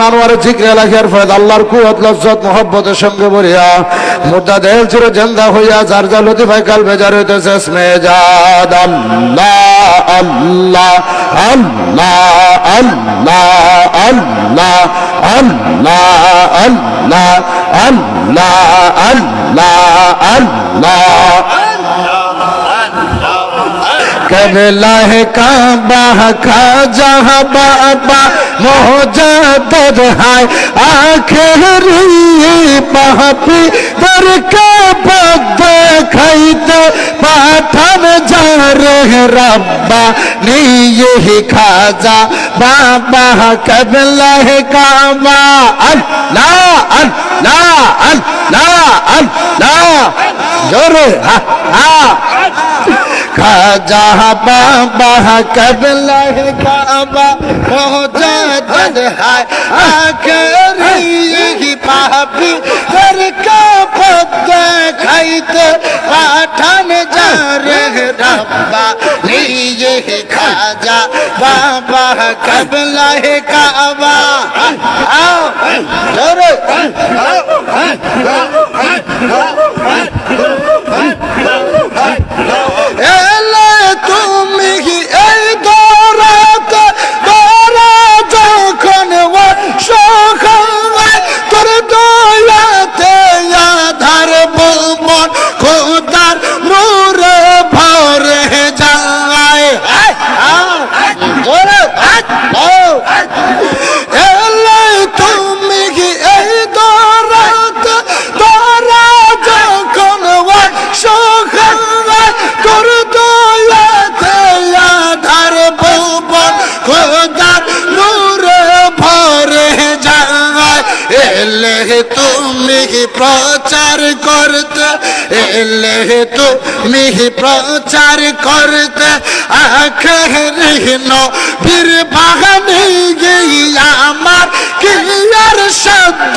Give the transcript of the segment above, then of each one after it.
মতন আনোয়ার জিক্রে লাখিয়ার ফয়েদ আল্লাহর কুয়াত, লজ্জত, মোহব্বতের সঙ্গে বলিয়া মুর্দা দেহেল চির জেন্দা হইয়া যার যা লতিফাই কাল বেজার হইতেছে স্মেজাদ আল্লাহ আল্লাহ আল্লাহ আল্লাহ আল্লাহ আল্লাহ আল্লাহ আল্লাহ আল্লাহ আল্লাহ کر لاہ کعبہ، کا جہاں بابا ہو جادر ہائے آخری پہ در کا بدے کھائیتے میں جا रब्बा नी यही खाजा बाबा कबल काबा अल्लाह अल्लाह अल्लाह अल्लाह जोरे हा हा খাজা বাবা কবলা কাবা পৌঁছা হায় আখরি পাপি সরকার دیکھائیت پاٹھا میں جا رہ ربا لیے خاجا بابا قبلہ کعبہ آؤ جورو এলে তুমি প্রচার করতে, এলে তুমি প্রচার করতে, আখের বীর বাগানে গিয়ে আমার কি আর শব্দ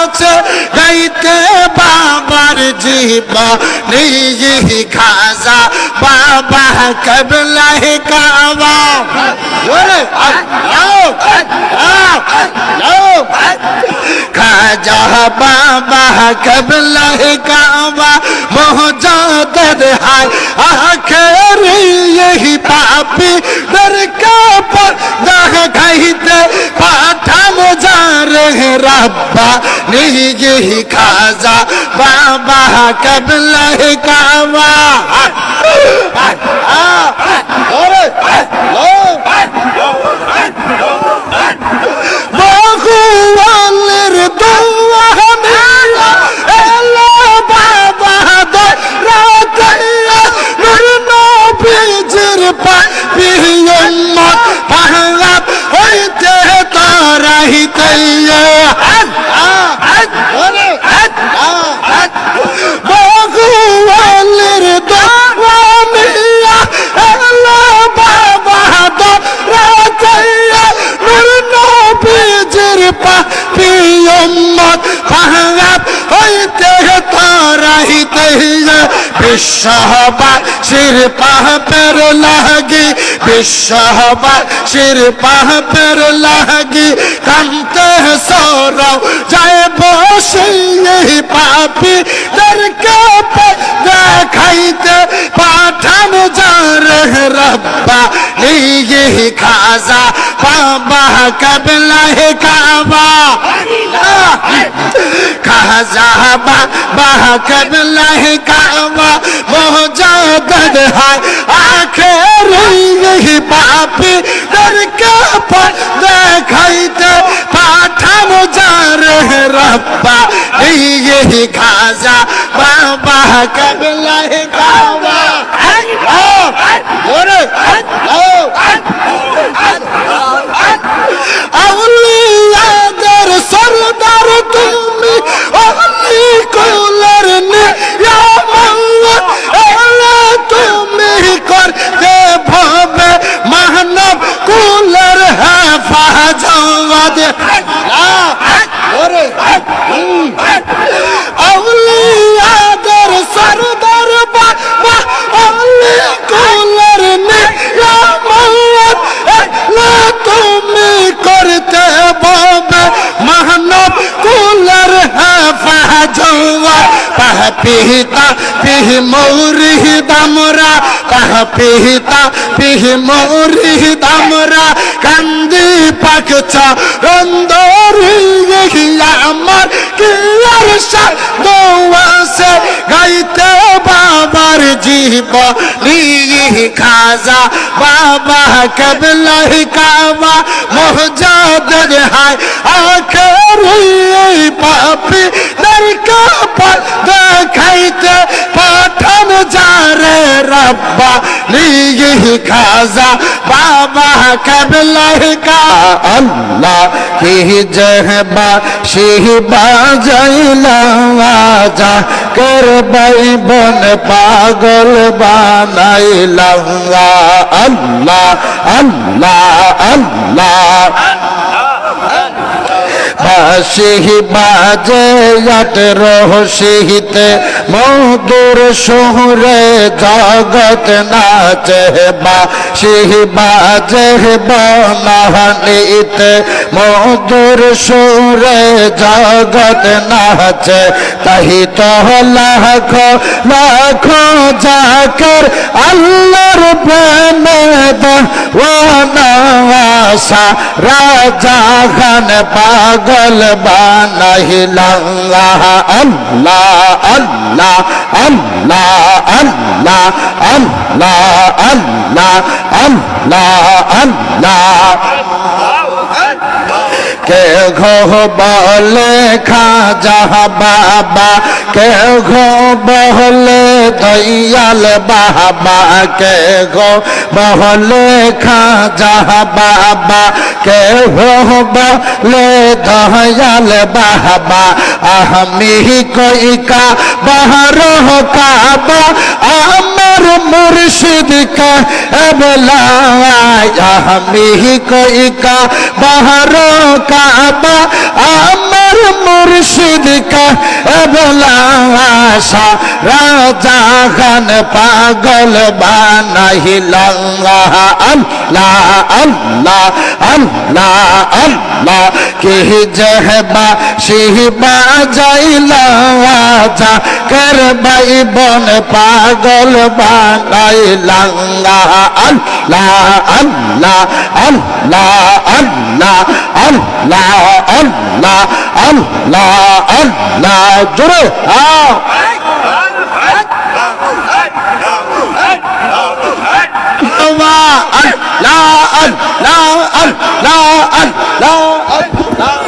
আছে? গাইতে বাবার জীবা নেই খাজা, বাবা কবলা কাবা। জোরে আও আও আও بابا قبلہ کعبہ مہجاد ہائے۔ آخر یہی پاپی در پر نہ گئی پاتھا مجا رہے ربا نہیں، یہی کھازا بابا قبلہ کعبہ۔ পাপি উম্মত পাহাড় হইতে তারাইতে বিশ্ববাসীর পাপের লাগি বিশ্ববাসীর পাপের লাগি, কান্তে সরাও যায় বসে পাপি দের কাপে দেখাইতে পাঠান যার রব্বা, এই খাজা, বাবা কবলা कहा साहबा बाह कर लहे कावा मोह जादर है आखिर यही पापी दर का पर देखाइते পাঠাম যার রব্বা এই খাজা বাবা কবলায় গাওয়া ওরে পিহিতা, পিহি মৌরি দামরা, কাহা পিহিতা, পিহি মৌরি দামরা, কান্দি পাকছা, রন্দরি আমার কি আর দোয়াসে গাইতে বাবার জীব খাজা, বাবা কবলাই কাবা মোহজাদ হায় ربا لیے کھازا بابا قبلہ کا اللہ کی جہبا شیح باجائلا آجا کر بائی بن পাগল বানাইলাম আল্লাহ আল্লাহ আল্লাহ সিহি বাজে আট রহ সিহিতে মধুর শহরে জগত নাচে বাসিহি বাজে বনাহানিতে মধুর সুরে জগত নাচে তাহি তো লাখ লাখ জাকর আল্লাহর প্রেমে ওয়ানাসা রাজা খান পাগল বানাইলা আল্লাহ আল্লাহ আল্লাহ আল্লাহ আল্লাহ। আল্লাহ আল্লাহ আল্লাহ কে ঘো বলে যাহা বাবা। কে ঘো বলে দয়াল বাবা কে ঘো বলে খাজা বাবা কে ঘো বলে দয়াল বাবা আহমি কই কা বাহর কাবা, আমার মুর্শিদ কা এবলা আহমি কই কা বাহর কাবা আমার মুর্শিদ কা এবলা রাজা খান পাগল বানাইলা আল্লাহ আল্লাহ আল্লাহ আল্লাহ, কে জহবা শিহবা যাইলা করবাই বন পাগল বানাইলা আল্লাহ আল্লাহ আল্লাহ আল্লাহ আল্লাহ আল্লাহ আল্লাহ আল্লাহ জোরে। হ্যাঁ لا لا لا لا لا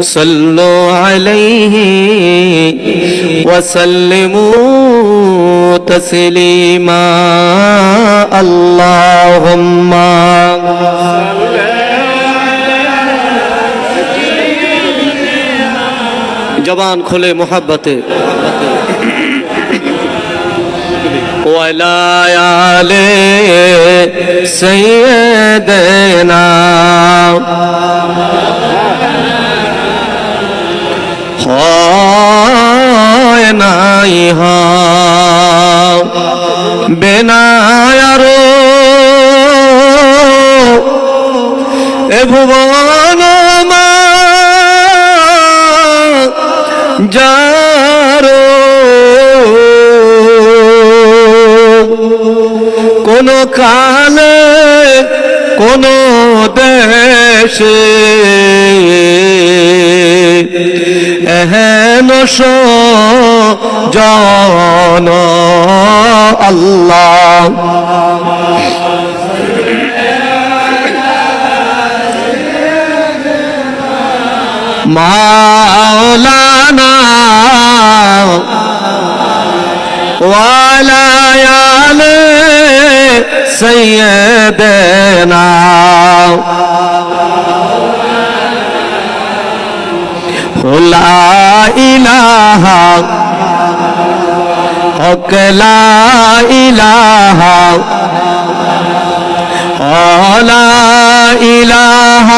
صلوا عليه وسلموا تسليما اللهم জবান খোলে মোহাব্বতে ওয়ালায়ালে সৈয়দনা হয় যারো কোন কালে কোন দেশে এহেন জন আল্লাহ। মাওলানা وعلى آل سيدنا لا إله حق لا إله لا إله